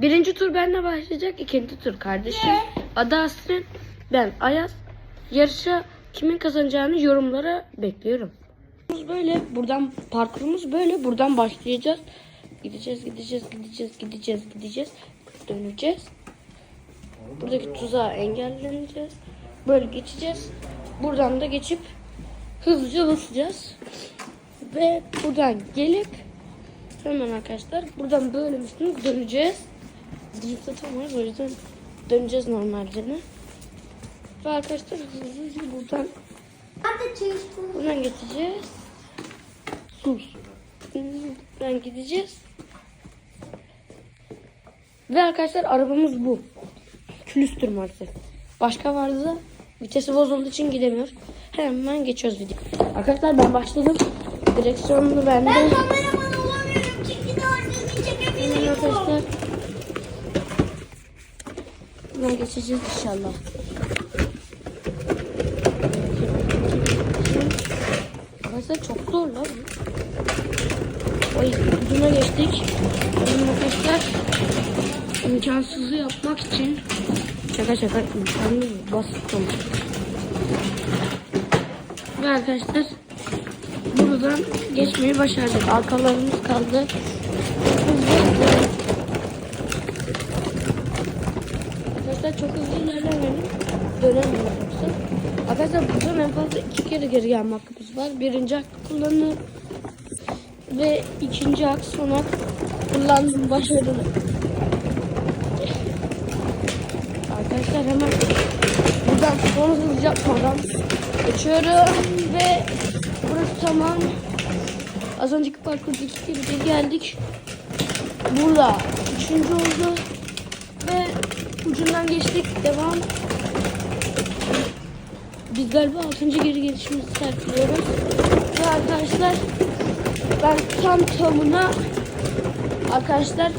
Birinci tur benle başlayacak. ikinci tur kardeşim. Adı Asrin. Ben Ayaz. Yarışa kimin kazanacağını yorumlara bekliyorum. Böyle buradan parkurumuz böyle buradan başlayacağız. Gideceğiz gideceğiz gideceğiz gideceğiz gideceğiz. Döneceğiz. Buradaki tuzağı engelleneceğiz. Böyle geçeceğiz. Buradan da geçip hızlıca basacağız. Ve buradan gelip hemen arkadaşlar buradan böyle üstüne döneceğiz. Drift atamayız o yüzden döneceğiz normalde. Ve arkadaşlar hızlıca buradan buradan geçeceğiz. Sus. Buradan gideceğiz. Ve arkadaşlar arabamız bu. Külüstür maalesef. Başka vardı. Vitesi bozulduğu için gidemiyor. Hemen geçiyoruz video. Arkadaşlar ben başladım. Direksiyonunu bende. Ben kameraman Geçeceğiz inşallah. Arkadaşlar çok zor lan. Ay ucuna geçtik. Benim arkadaşlar imkansızı yapmak için şaka şaka imkanlı basit olmuş. Ve arkadaşlar buradan geçmeyi başardık. Arkalarımız kaldı. Hızlı Arkadaşlar çok hızlı ilerlemeyelim. Dönemiyoruz yoksa. Arkadaşlar buradan en fazla iki kere geri gelme hakkımız var. Birinci hakkı kullanır. Ve ikinci hak son hak kullandım başarılı. Arkadaşlar hemen buradan son hız yapmadan geçiyorum ve burası tamam. Az önceki parkurda iki kere geri geldik. Burada üçüncü oldu. Ve ucundan geçtik. Devam. Biz galiba 6. geri gelişimizi sergiliyoruz. Ve arkadaşlar ben tam tamına arkadaşlar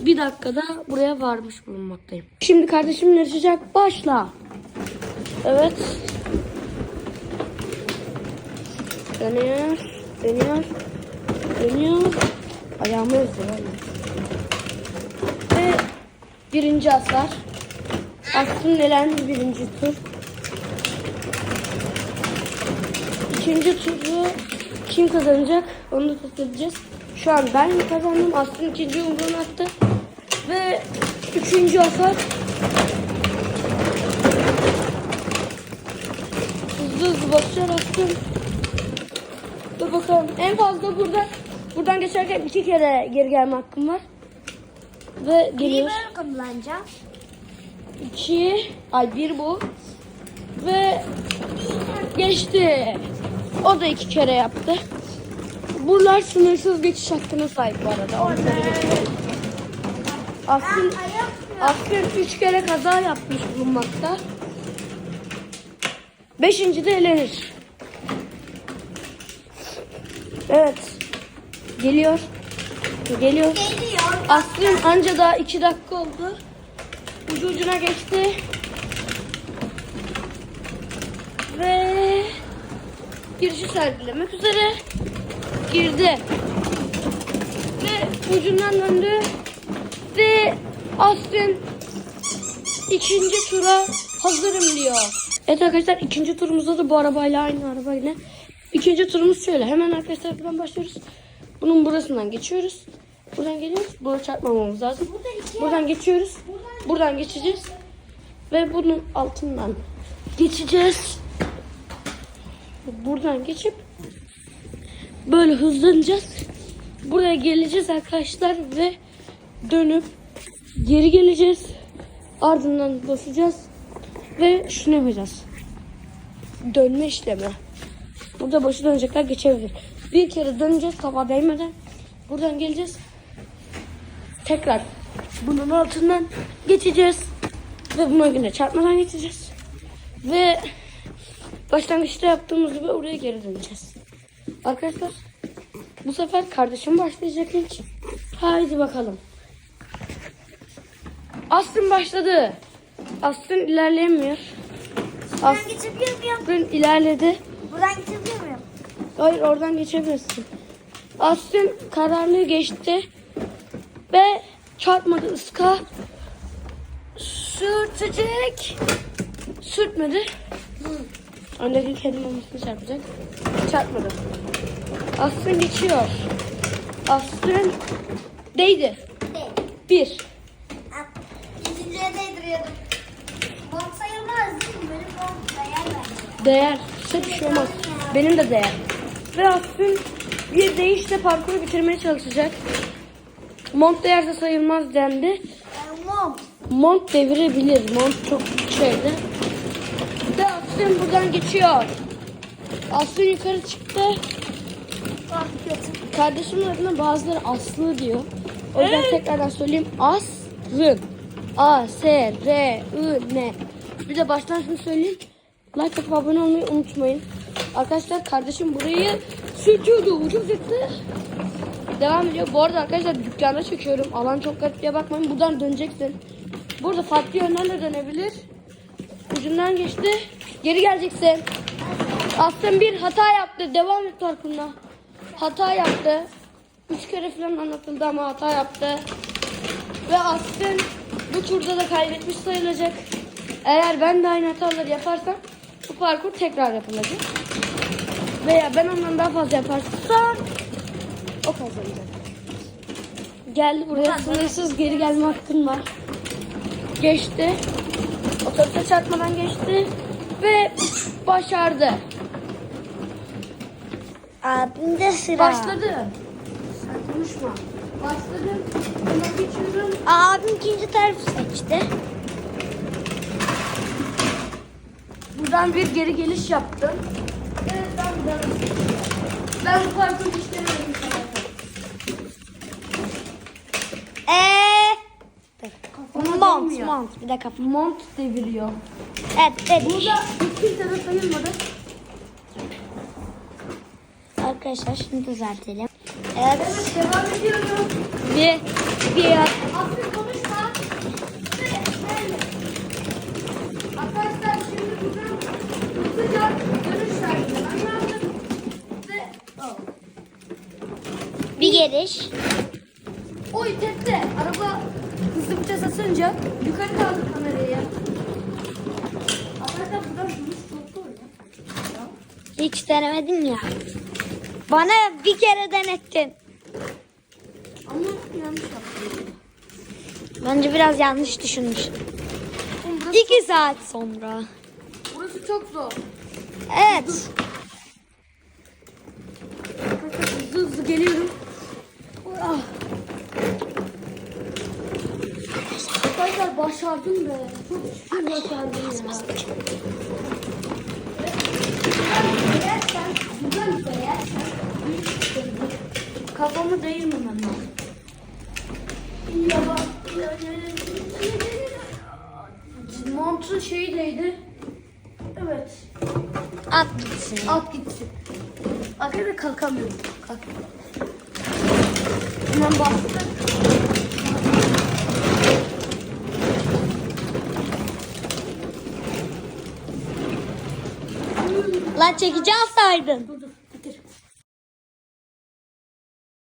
bir dakikada buraya varmış bulunmaktayım. Şimdi kardeşim yarışacak. Başla. Evet. Dönüyor. Dönüyor. Dönüyor. Ayağımı. Ve birinci hasar. Aslında elendi birinci tur. İkinci turu kim kazanacak onu da edeceğiz. Şu an ben kazandım. Aslında ikinci yumruğunu attı. Ve üçüncü hasar. Hızlı hızlı basıyor attım. Dur bakalım. En fazla burada buradan geçerken iki kere geri gelme hakkım var. Ve Neyi geliyor. böyle kullanacağım? 2 ay bir bu ve geçti. O da iki kere yaptı. Buralar sınırsız geçiş hakkına sahip bu arada. Onu aslında üç kere kaza yapmış bulunmakta. Beşinci de elenir. Evet. Geliyor. Geliyor. Geliyor. Aslında anca daha iki dakika oldu. Ucu ucuna geçti. Ve girişi sergilemek üzere girdi. Ve ucundan döndü. Ve Aslen ikinci tura hazırım diyor. Evet arkadaşlar ikinci turumuzda da bu arabayla aynı araba yine. İkinci turumuz şöyle. Hemen arkadaşlar buradan başlıyoruz. Bunun burasından geçiyoruz. Buradan geliyoruz. Buraya çarpmamamız lazım. Buradan geçiyoruz. Buradan geçeceğiz. Ve bunun altından geçeceğiz. Buradan geçip böyle hızlanacağız. Buraya geleceğiz arkadaşlar ve dönüp geri geleceğiz. Ardından basacağız ve şunu yapacağız. Dönme işlemi. Burada başı dönecekler geçebilir. Bir kere döneceğiz kafa değmeden. Buradan geleceğiz. Tekrar bunun altından geçeceğiz. Ve buna yine çarpmadan geçeceğiz. Ve başlangıçta yaptığımız gibi oraya geri döneceğiz. Arkadaşlar bu sefer kardeşim başlayacak ilk. Haydi bakalım. Aslın başladı. Aslın ilerleyemiyor. Buradan geçebiliyor muyum? İlerledi. Buradan geçebiliyor? Hayır oradan geçebilirsin. Aslın kararlı geçti. Ve Çarpmadı ıska. Sürtecek. Sürtmedi. Öndeki kedi mamasını çarpacak. Çarpmadı. Aslın geçiyor. Aslın değdi. Bir. Değil mi? Değer bence. Değer. Hiçbir şey olmaz. Benim de değer. Ve Aslın bir deyişle parkuru bitirmeye çalışacak. Mont değerse sayılmaz dendi. Tamam. Mont devirebilir. Mont çok şeydi. Ve Aslın buradan geçiyor. Aslın yukarı çıktı. Kardeşimin adına bazıları Aslı diyor. O yüzden tekrardan söyleyeyim. Asrın. A, S, R, I, N. Bir de baştan şunu söyleyeyim. Like abone olmayı unutmayın. Arkadaşlar kardeşim burayı sürtüyordu. Ucuz çıktı. Devam ediyor. Bu arada arkadaşlar dükkanda çekiyorum. Alan çok garip diye bakmayın. Buradan döneceksin. Burada farklı yönden de dönebilir. Ucundan geçti. Geri geleceksin. Aslan bir hata yaptı. Devam et parkuruna. Hata yaptı. Üç kere falan anlatıldı ama hata yaptı. Ve Aslan bu turda da kaybetmiş sayılacak. Eğer ben de aynı hataları yaparsam bu parkur tekrar yapılacak. Veya ben ondan daha fazla yaparsam o kazanacak. Geldi buraya sınırsız geri gelme hakkın var. Geçti. Otobüse çarpmadan geçti. Ve başardı. Abim de sıra. Başladı. Sen konuşma. Başladım. Buna geçiyorum. Abim ikinci tarafı seçti. Buradan bir geri geliş yaptım. Evet ben bu denemedim zaten. Eee. Mont, değmiyor. mont. Bir dakika. Mont deviriyor. Evet, dedik. Burada hiç de sayılmadı. Arkadaşlar şimdi düzeltelim. Evet. Evet devam ediyorum. Bir, bir. Aslında konuşma. Ve böyle. Arkadaşlar şimdi buradan hızlıca dönüş verdim. Anladım. Ve oh. Bir geliş. Oy tepte. Araba hızlı vites atınca yukarı kaldı kamerayı. Arkadaşlar buradan duruş çok zor ya. Hiç denemedin ya. Bana bir kere denettin. Ama yanlış yaptım. Bence biraz yanlış burası, İki saat sonra. burası çok zor. Evet. Arkadaşlar hızlı hızlı geliyorum. Ah. Arkadaşlar başardım be. Çok şükür başardım ya. Kafamı. Ya bak. Montun şeyi neydi? Evet. At gitsin. At gitsin. Arkadaşlar kalkamıyorum. Kalk. Hemen bastım. Lan çekici alsaydın. Dur